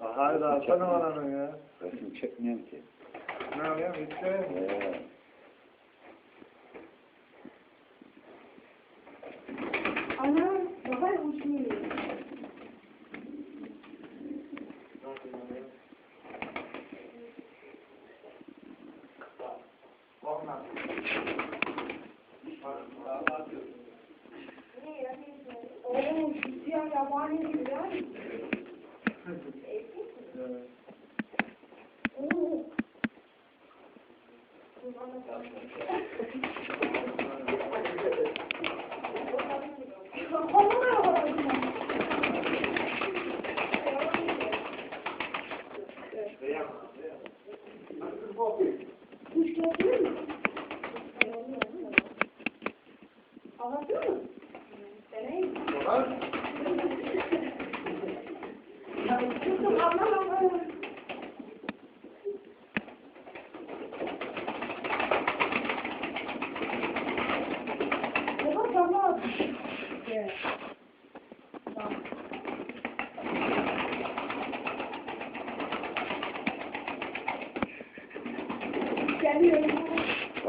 Haydi alsana ananı ya. Resim çekmiyorum ki. Ne yapayım işte. Ee, Ana, baba uçmuyor. Oğlum şu siyah yabani gibi ya. Anlatıyor musun?